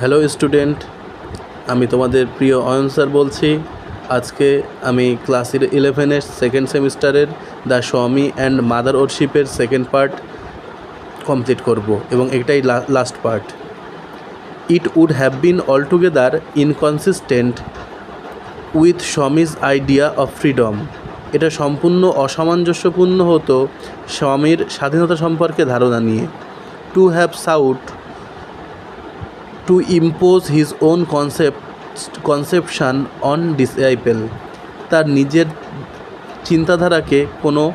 Hello student আমি তোমাদের প্রিয় অয়ন স্যার বলছি। আজকে আমি ক্লাস ইলেভেনের সেকেন্ড সেমিস্টারের দ্য স্বামী অ্যান্ড মাদার ওরশিপের সেকেন্ড পার্ট কমপ্লিট করব এবং এটাই last part it would have been altogether inconsistent with Swami's idea of freedom এটা সম্পূর্ণ অসামঞ্জস্যপূর্ণ হতো স্বামীর স্বাধীনতা সম্পর্কে ধারণা নিয়ে। To have sought to impose his own concept conception on disciple তার নিজের চিন্তাধারাকে কোনো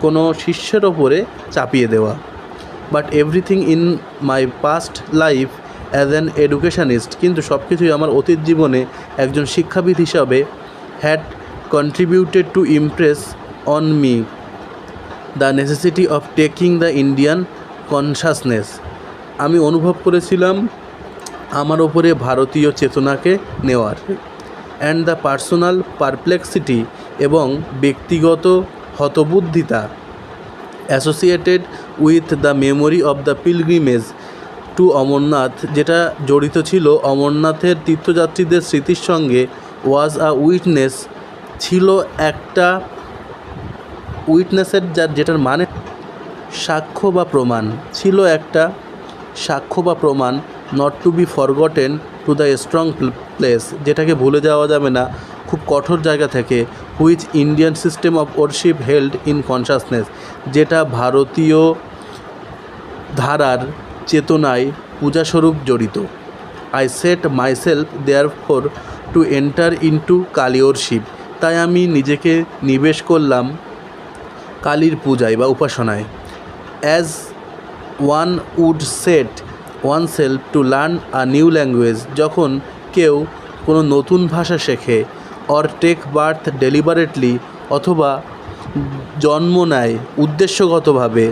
কোনো শিষ্যের ওপরে চাপিয়ে দেওয়া। But everything in my past life as an educationist কিন্তু সব কিছুই আমার অতীত জীবনে একজন শিক্ষাবিদ হিসাবে had contributed to impress on me the necessity of taking the Indian consciousness আমি অনুভব করেছিলাম আমার ওপরে ভারতীয় চেতনাকে নেওয়ার। অ্যান্ড দ্য পার্সোনাল পারপ্লেক্সিটি এবং ব্যক্তিগত হতবুদ্ধিতা associated with the memory of the pilgrimage to Amarnath, যেটা জড়িত ছিল অমরনাথের তীর্থযাত্রীদের স্মৃতির সঙ্গে ওয়াজ আ উইটনেস ছিল একটা উইটনেসের যার, যেটার মানে সাক্ষ্য বা প্রমাণ, ছিল একটা সাক্ষ্য বা প্রমাণ not to be forgotten to the strong place যেটাকে ভুলে যাওয়া যাবে না, খুব কঠোর জায়গা থেকে which Indian system of worship held in consciousness যেটা ভারতীয় ধারার চেতনায় পূজাস্বরূপ জড়িত। I set myself there for to enter into Kali worship তাই আমি নিজেকে নিবেশ করলাম কালীর পূজায় বা উপাসনায়। As one would set oneself to learn a new language যখন কেউ কোনো নতুন ভাষা শেখে অর টেক বার্থ ডেলিবারেটলি অথবা জন্ম নেয় উদ্দেশ্যগতভাবে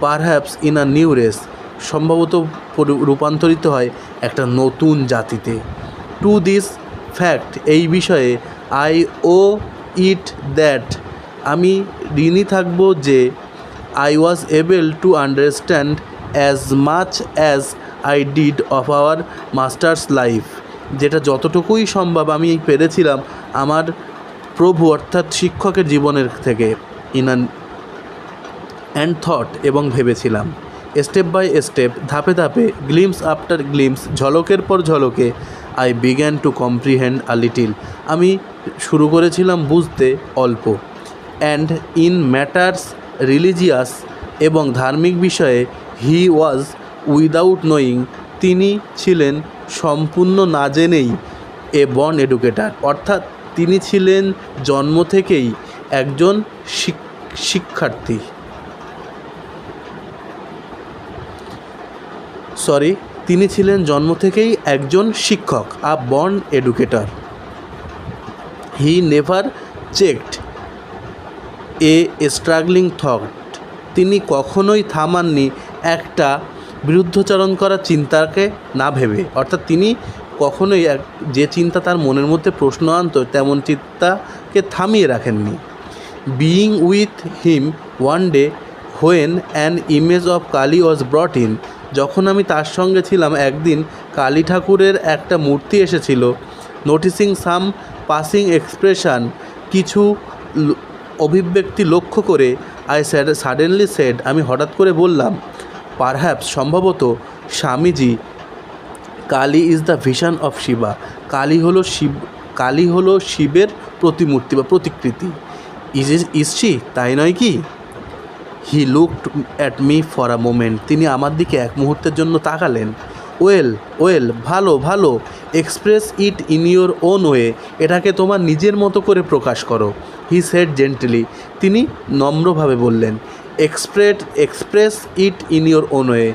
perhaps in a new race সম্ভবত রূপান্তরিত হয় একটা নতুন জাতিতে। টু দিস ফ্যাক্ট এই বিষয়ে আই ও ইট দ্যাট আমি ঋণী থাকব যে I was able to understand as much as I did of our master's life যেটা যতটুকুই সম্ভব আমি পেরেছিলাম আমার প্রভু অর্থাৎ শিক্ষকের জীবনের থেকে ইন অ্যান্ড থট এবং ভেবেছিলাম। স্টেপ বাই স্টেপ ধাপে ধাপে গ্লিমস আফটার গ্লিমস ঝলকের পর ঝলকে I began to comprehend a little আমি শুরু করেছিলাম বুঝতে অল্প। অ্যান্ড ইন ম্যাটার্স রিলিজিয়াস এবং ধার্মিক বিষয়ে হি ওয়াজ উইদাউট নোয়িং তিনি ছিলেন সম্পূর্ণ না জেনেই এ বর্ন এডুকেটার। অর্থাৎ তিনি ছিলেন জন্ম থেকেই একজন শিক- শিক্ষার্থী। সরি, তিনি ছিলেন জন্ম থেকেই একজন শিক্ষক, a born educator. He never checked a struggling thought. তিনি কখনোই থামাননি একটা বিরুদ্ধচারণ করার চিন্তাকে না ভেবে। অর্থাৎ তিনি কখনোই এক, যে চিন্তা তার মনের মধ্যে প্রশ্ন আনত, তেমন চিন্তাকে থামিয়ে রাখেননি। Being with him one day when an image of Kali was brought in যখন আমি তার সঙ্গে ছিলাম একদিন, কালী ঠাকুরের একটা মূর্তি এসেছিল নোটিসিং সাম পাসিং এক্সপ্রেশন কিছু অভিব্যক্তি লক্ষ্য করে আই স্যাড সাডেনলি সেড আমি হঠাৎ করে বললাম পারহ্যাপস সম্ভবত Swamiji. Kali is the vision of Shiva Kali হলো শিব, কালী হলো শিবের প্রতিমূর্তি বা প্রতিকৃতি। ইজ ইজ ইসছি তাই নয় কি? He looked at me for a moment তিনি আমার দিকে এক মুহূর্তের জন্য তাকালেন। ওয়েল ওয়েল ভালো ভালো। Express it in your own way এটাকে তোমার নিজের মতো করে প্রকাশ করো। হি সেড জেন্টলি তিনি নম্রভাবে বললেন। এক্সপ্রেট, express it in your own way.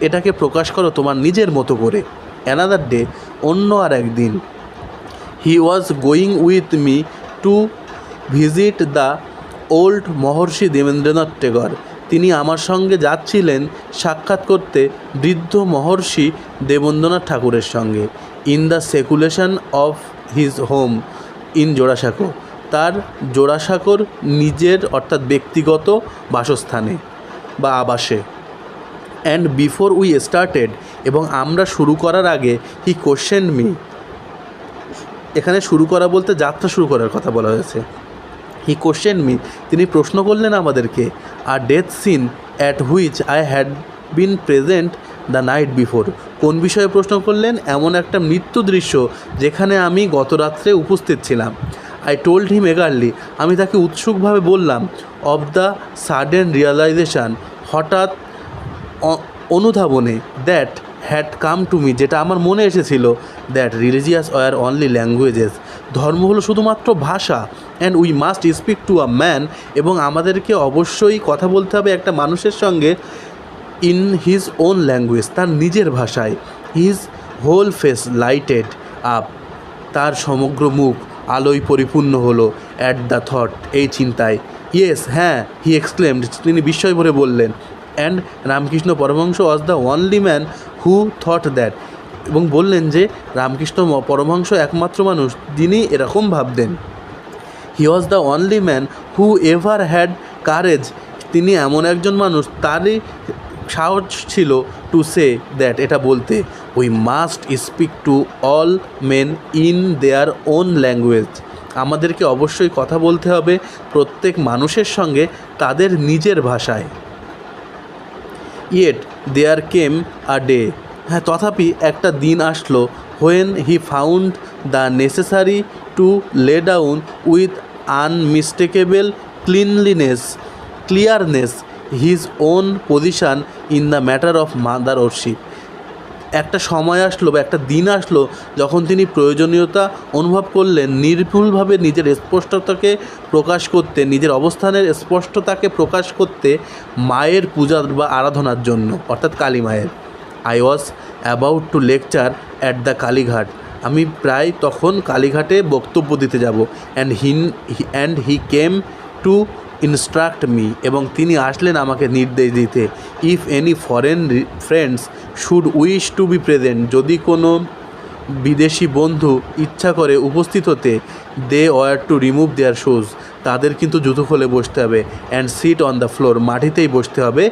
এটাকে প্রকাশ করো তোমার নিজের মতো করে। অ্যানাদার ডে অন্য আর একদিন। He was going with me to visit the old Maharshi Debendranath Tagore তিনি আমার সঙ্গে যাচ্ছিলেন সাক্ষাৎ করতে বৃদ্ধ মহর্ষি দেবেন্দ্রনাথ ঠাকুরের সঙ্গে। In the seclusion of his home in Jorasanko তার জোড়াসাঁকোর নিজের, অর্থাৎ ব্যক্তিগত বাসস্থানে বা আবাসে। অ্যান্ড বিফোর উই স্টার্টেড এবং আমরা শুরু করার আগে হি কোশ্চেন মি এখানে শুরু করা বলতে যাত্রা শুরু করার কথা বলা হয়েছে। হি কোশ্চেন মি তিনি প্রশ্ন করলেন আমাদেরকে আর death scene at which I had been present the night before কোন বিষয়ে প্রশ্ন করলেন? এমন একটা মৃত্যু দৃশ্য যেখানে আমি গত রাত্রে উপস্থিত ছিলাম। আই টোল্ড হিম এগারলি আমি তাকে উৎসুকভাবে বললাম অব দ্য সাডেন রিয়ালাইজেশান হঠাৎ অনুধাবনে that had come to me যেটা আমার মনে এসেছিল that religious were only languages ধর্ম হলো শুধুমাত্র ভাষা and we must speak to a man এবং আমাদেরকে অবশ্যই কথা বলতে হবে একটা মানুষের সঙ্গে ইন হিজ ওন ল্যাঙ্গুয়েজ তার নিজের ভাষায়। His whole face lighted up তার সমগ্র মুখ আলোয় পরিপূর্ণ হলো অ্যাট দ্য থট এই চিন্তায়। ইয়েস হ্যাঁ হি এক্সক্লেমড তিনি বিস্ময় ভরে বললেন and Ramakrishna Paramahamsa was the only man who thought that এবং বললেন যে, রামকৃষ্ণ পরমহংস একমাত্র মানুষ, যিনি এরকম ভাবতেন। He was the only man who ever had courage তিনি এমন একজন মানুষ, তারই সাহস ছিল টু সে দ্যাট এটা বলতে। We must speak to all men in their own language আমাদেরকে অবশ্যই কথা বলতে হবে প্রত্যেক মানুষের সঙ্গে তাদের নিজের ভাষায়। Yet there came a day হ্যাঁ তথাপি একটা দিন আসলো when he found the necessary to lay down with unmistakeable cleanliness clearness his own position in the matter of mother worship একটা সময় আসলো বা একটা দিন আসলো যখন তিনি প্রয়োজনীয়তা অনুভব করলেন, নির্ভুলভাবে নিজের স্পষ্টতাকে প্রকাশ করতে, নিজের অবস্থানের স্পষ্টতাকে প্রকাশ করতে মায়ের পূজা বা আরাধনার জন্য, অর্থাৎ কালী মায়ের। I was about to lecture at the Kalighat আমি প্রায় তখন কালীঘাটে বক্তব্য দিতে যাব। অ্যান্ড হিন and he came to instruct me এবং তিনি আসলেন আমাকে নির্দেশ দিতে। If any foreign friends should wish to be present যদি কোনো বিদেশি বন্ধু ইচ্ছা করে উপস্থিত হতে they were to remove their shoes তাদের কিন্তু জুতো খুলে বসতে হবে and sit on the floor মাটিতেই বসতে হবে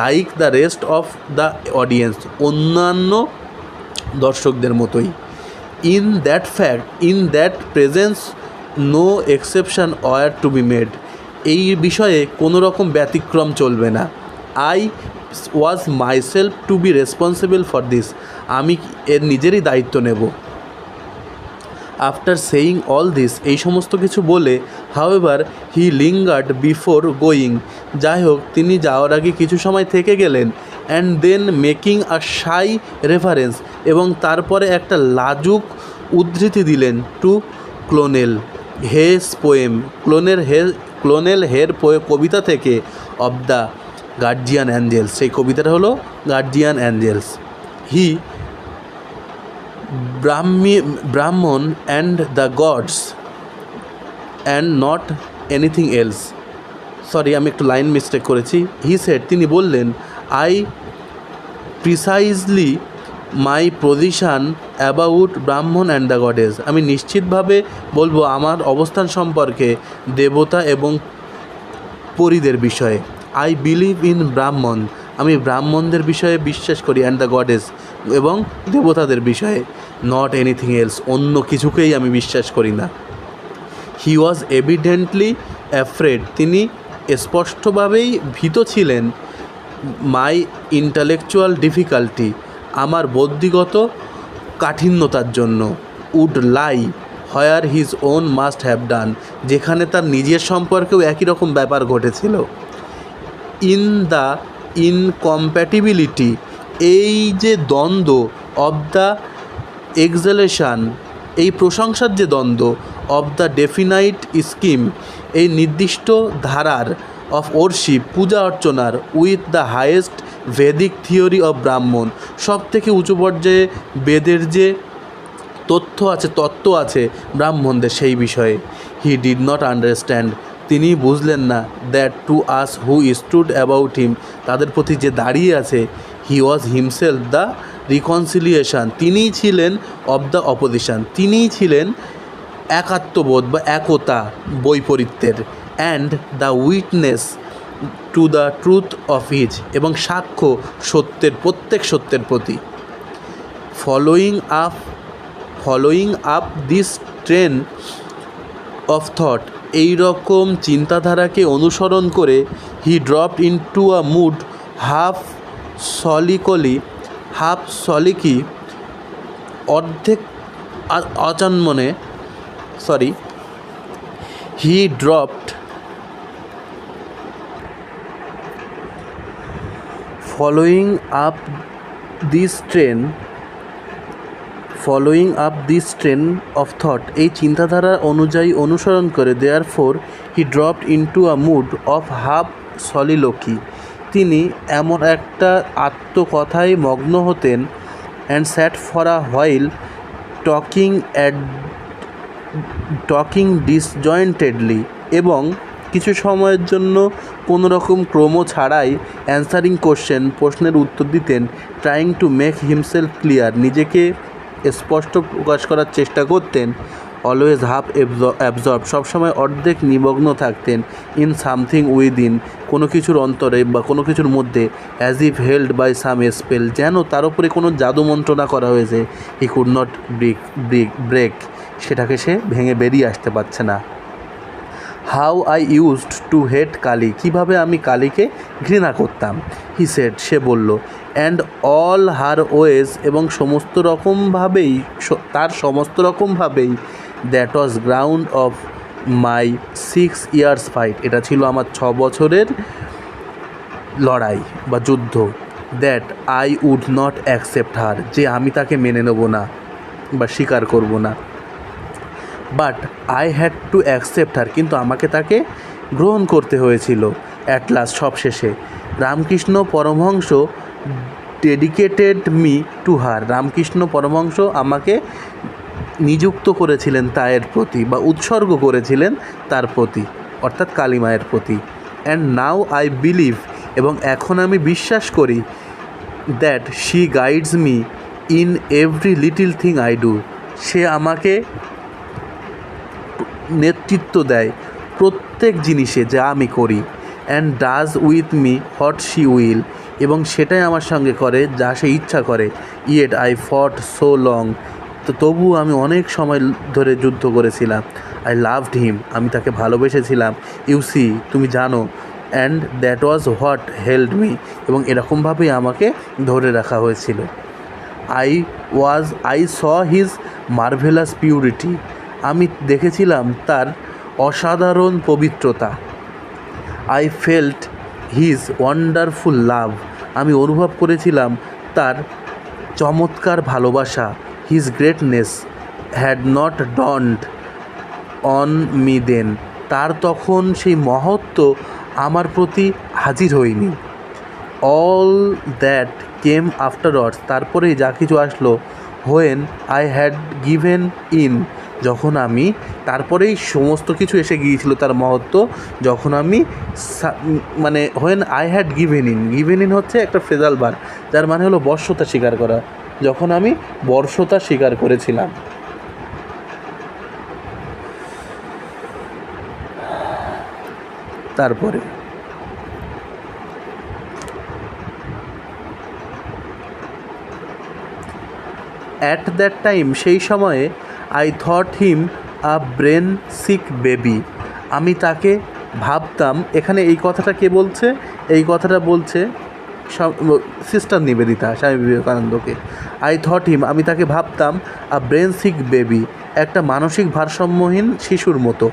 like the rest of the audience অন্যান্য দর্শকদের মতোই। In that fact in that presence no exception were to be made এই বিষয়ে কোনো রকম ব্যতিক্রম চলবে না। I was myself to be responsible for this আমি এর নিজেরই দায়িত্ব নেব। আফটার সেইং অল দিস এই সমস্ত কিছু বলে however he lingered before going যাই হোক তিনি যাওয়ার আগে কিছু সময় থেকে গেলেন and then making a shy reference এবং তারপরে একটা লাজুক উদ্ধৃতি দিলেন টু ক্লোনেল হেস পোয়েম ক্লোনের হে ক্লোনেল হের পোয়ে কবিতা থেকে অব দ্য গার্জিয়ান অ্যাঞ্জেলস। সেই কবিতাটা হলো guardian Angeles. He Brahmi, Brahman and the gods and not anything else sorry আমি একটু লাইন মিস্টেক করেছি। হি সেড তিনি বললেন I precisely my position about Brahman and the goddess আমি নিশ্চিতভাবে বলব আমার অবস্থান সম্পর্কে দেবতা এবং পরীদের বিষয়ে। আই বিলিভ ইন ব্রাহ্মণ আমি ব্রাহ্মণদের বিষয়ে বিশ্বাস করি অ্যান্ড দ্য গডেস এবং দেবতাদের বিষয়ে। নট এনিথিং এলস অন্য কিছুকেই আমি বিশ্বাস করি না। হি ওয়াজ এভিডেন্টলি অ্যাফ্রেড তিনি স্পষ্টভাবেই ভীত ছিলেন। মাই ইন্টালেকচুয়াল ডিফিকাল্টি আমার বৌদ্ধিগত কাঠিন্যতার জন্য would lie where his own must have done যেখানে তার নিজের সম্পর্কেও একই রকম ব্যাপার ঘটেছিল। ইন দ্য ইনকম্প্যাটিবিলিটি এই যে দ্বন্দ্ব অব দ্য এক্সালেশান এই প্রশংসার যে দ্বন্দ্ব অব দ্য ডেফিনাইট স্কিম এই নির্দিষ্ট ধারার অফ ওরশিপ পূজা অর্চনার with the highest Vedic theory of Brahman সব থেকে উঁচু পর্যায়ে বেদের যে তথ্য আছে, তত্ত্ব আছে ব্রাহ্মণদের সেই বিষয়ে। হি ডিড নট আন্ডারস্ট্যান্ড তিনি বুঝলেন না that to us who stood about him তাদের প্রতি যে দাঁড়িয়ে আছে he was himself the reconciliation তিনিই ছিলেন অব দ্য অপোজিশন তিনিই ছিলেন একাত্মবোধ বা একতা বৈপরীত্যের। And the witness to the truth of his এবং সাক্ষ্য সত্যের, প্রত্যেক সত্যের প্রতি। Following up following up this train of thought এই রকম চিন্তাধারাকে অনুসরণ করে he drop into a mood half sulkily half sulky অর্ধেক অচন্মনে sorry he dropped following up this train following up this train of thought এই চিন্তাধারা অনুযায়ী অনুসরণ করে therefore he dropped into a mood of half soliloquy তিনি এমন একটা আত্মকথায় মগ্ন হতেন and sat for a while talking and talking disjointedly এবং কিছু সময়ের জন্য কোনো রকম ক্রম ছাড়াই অ্যান্সারিং কোশ্চেন প্রশ্নের উত্তর দিতেন trying to make himself clear নিজেকে স্পষ্ট প্রকাশ করার চেষ্টা করতেন। অলওয়েজ হাফ অ্যাবজর্ব সবসময় অর্ধেক নিমগ্ন থাকতেন। ইন সামথিং উইদিন কোনো কিছুর অন্তরে বা কোনো কিছুর মধ্যে as if held by some spell যেন তার উপরে কোনো জাদু মন্ত্রণা করা হয়েছে। He could not break break break সেটাকে সে ভেঙে বেরিয়ে আসতে পারছে না। How I used to hate Kali কীভাবে আমি কালীকে ঘৃণা করতাম? হি সেড সে বলল অ্যান্ড অল হার ওয়েজ এবং সমস্ত রকমভাবেই তার সমস্ত রকমভাবেই that was ground of my six years fight এটা ছিল আমার ছ বছরের লড়াই বা যুদ্ধ that I would not accept her যে আমি তাকে মেনে নেব না বা স্বীকার করব না। But I had to accept her কিন্তু আমাকে তাকে গ্রহণ করতে হয়েছিল অ্যাট লাস্ট সবশেষে। Ramakrishna Paramahamsa dedicated me to her Ramakrishna Paramahamsa আমাকে নিযুক্ত করেছিলেন তায়ের প্রতি বা উৎসর্গ করেছিলেন তার প্রতি, অর্থাৎ কালীমায়ের প্রতি। অ্যান্ড নাও আই বিলিভ এবং এখন আমি বিশ্বাস করি that she guides me in every little thing I do সে আমাকে নেতৃত্ব দেয় প্রত্যেক জিনিসে যা আমি করি। And does with me what she will এবং সেটাই আমার সঙ্গে করে, যা সে ইচ্ছা করে। Yet I fought so long তো তবুও আমি অনেক সময় ধরে যুদ্ধ করেছিলাম। আই লাভড হিম আমি তাকে ভালোবেসেছিলাম। ইউ সি তুমি জানো and that was what held me এবং এরকমভাবেই আমাকে ধরে রাখা হয়েছিল। I was I saw his marvellous purity আমি দেখেছিলাম তার অসাধারণ পবিত্রতা। I felt his wonderful love আমি অনুভব করেছিলাম তার চমৎকার ভালোবাসা his greatness had not dawned on me then তার তখন সেই মহত্ব আমার প্রতি হাজির হয়নি। অল দ্যাট কেম আফটারওয়ার্ডস তারপরে যা কিছু আসলো when I had given in যখন আমি, তারপরেই সমস্ত কিছু এসে গিয়েছিল তার মহত্ব, যখন আমি মানে when I had given in given in হচ্ছে একটা ফ্রেজাল বার, যার মানে হলো বর্ষতা স্বীকার করা, যখন আমি বর্ষতা স্বীকার করেছিলাম। তারপরে অ্যাট দ্যাট টাইম সেই সময়ে I thought him a brain sick baby আমি তাকে ভাবতাম, এখানে এই কথাটা কে বলছে? এই কথাটা বলছে সিস্টার নিবেদিতা স্বামী বিবেকানন্দকে। আই থট হিম আমি তাকে ভাবতাম আ ব্রেন সিক বেবি একটা মানসিক ভারসাম্যহীন শিশুর মতো।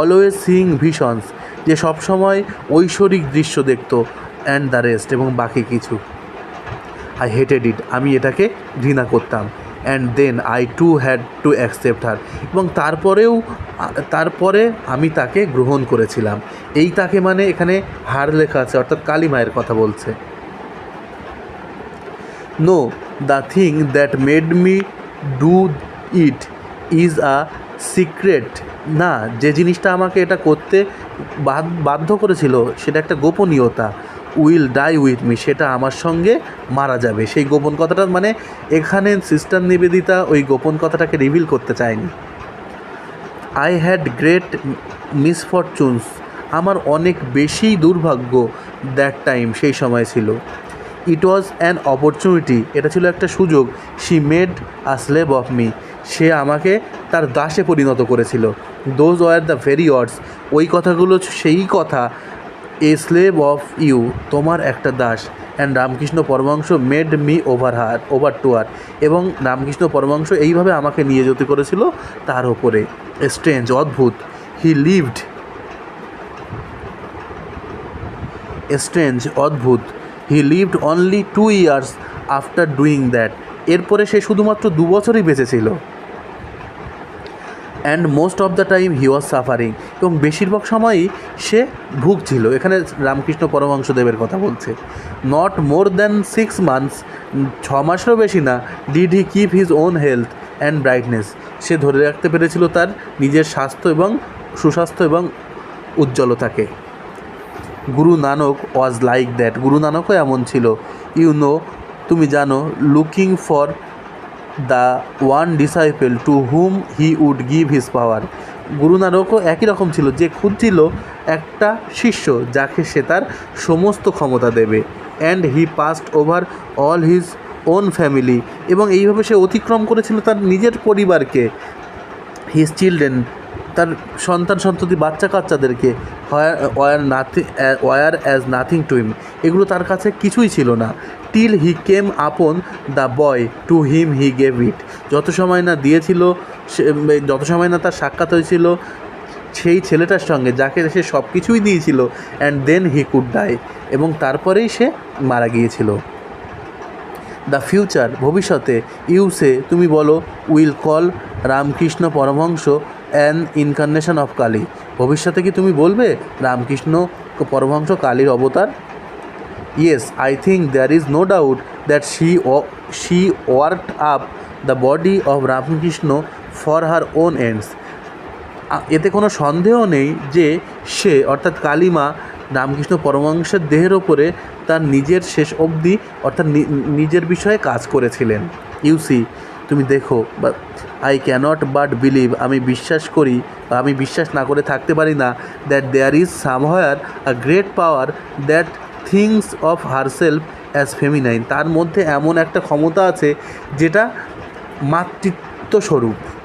অলওয়েজ সিইং ভিশনস যে সবসময় ঐশ্বরিক দৃশ্য দেখত অ্যান্ড দ্য রেস্ট এবং বাকি কিছু। আই হেটেড ইট আমি এটাকে ঘৃণা করতাম। And then I too had to accept her এবং তারপরেও, তারপরে আমি তাকে গ্রহণ করেছিলাম। এই তাকে মানে এখানে হার লেখা আছে, অর্থাৎ কালী মায়ের কথা বলছে। No the thing that made me do it is a secret না, যে জিনিসটা আমাকে এটা করতে বাধ্য করেছিল, সেটা একটা গোপনীয়তা। উইল ডাই উইথ মি, সেটা আমার সঙ্গে মারা যাবে। সেই গোপন কথাটা মানে এখানে সিস্টার নিবেদিতা ওই গোপন কথাটাকে রিভিল করতে চায়নি। আই হ্যাড গ্রেট মিসফরচুনস আমার অনেক বেশি দুর্ভাগ্য দ্যাট টাইম সেই সময় ছিল। ইট ওয়াজ অ্যান অপরচুনিটি এটা ছিল একটা সুযোগ। She made a slave of me সে আমাকে তার দাসে পরিণত করেছিল। Those were the very words ওই কথাগুলো, সেই কথা এ স্লেভ অফ ইউ, তোমার একটা Das. And Ramakrishna Paramahamsa made me over her, over to her এবং রামকৃষ্ণ পরমাংশ এইভাবে আমাকে নিয়ে যেতে করেছিল তার ওপরে স্ট্রেঞ্জ, অদ্ভুত। He lived. স্ট্রেঞ্জ, অদ্ভুত। He lived only two years after doing that. এরপরে সে শুধুমাত্র দু বছরই বেঁচে ছিল। And most of the time he was suffering. এবং বেশিরভাগ সময়ই সে ভুগছিল। এখানে রামকৃষ্ণ পরমহংসদেবের কথা বলছে। Not more than six months ছ মাসেরও বেশি না did he keep his own health and brightness সে ধরে রাখতে পেরেছিল তার নিজের স্বাস্থ্য এবং সুস্বাস্থ্য এবং উজ্জ্বলতাকে। Guru Nanak was like that গুরু নানকও এমন ছিল। ইউ নো তুমি জানো looking for the one disciple to whom he would give his power Guru নানকও একই রকম ছিল, যে খুঁজছিল একটা শিষ্য যাকে সে তার সমস্ত ক্ষমতা দেবে। And he passed over all his own family এবং এইভাবে সে অতিক্রম করেছিল তার নিজের পরিবারকে হিজ চিলড্রেন তার সন্তান সন্ততি বাচ্চা কাচ্চাদেরকে were nothing were as nothing to him এগুলো তার কাছে কিছুই ছিল না। Till he came upon the boy to him he gave it যত সময় না দিয়েছিল যত সময় না তার সাক্ষাৎ হয়েছিল, সেই ছেলেটার সঙ্গে, যাকে সে সব কিছুই দিয়েছিল and then he could die এবং তারপরেই সে মারা গিয়েছিল। দ্য ফিউচার ভবিষ্যতে ইউসে তুমি বলো will call Ramakrishna Paramahamsa an incarnation of Kali ভবিষ্যতে কি তুমি বলবে? রামকৃষ্ণ পরমহংস কালীর অবতার? Yes I think there is no doubt that she she work up the body of Ramakrishna for her own ends এতে কোনো সন্দেহ নেই যে সে, অর্থাৎ কালিমা, রামকৃষ্ণ পরমহংসের দেহের ওপরে তার নিজের শেষ অবধি, অর্থাৎ নিজের বিষয়ে কাজ করেছিলেন। ইউসি তুমি দেখো, বা আই ক্যানট বাট বিলিভ আমি বিশ্বাস করি, আমি বিশ্বাস না করে থাকতে পারি না that there is somewhere a great power that thinks of herself as feminine তার মধ্যে এমন একটা ক্ষমতা আছে যেটা মাতৃত্ব স্বরূপ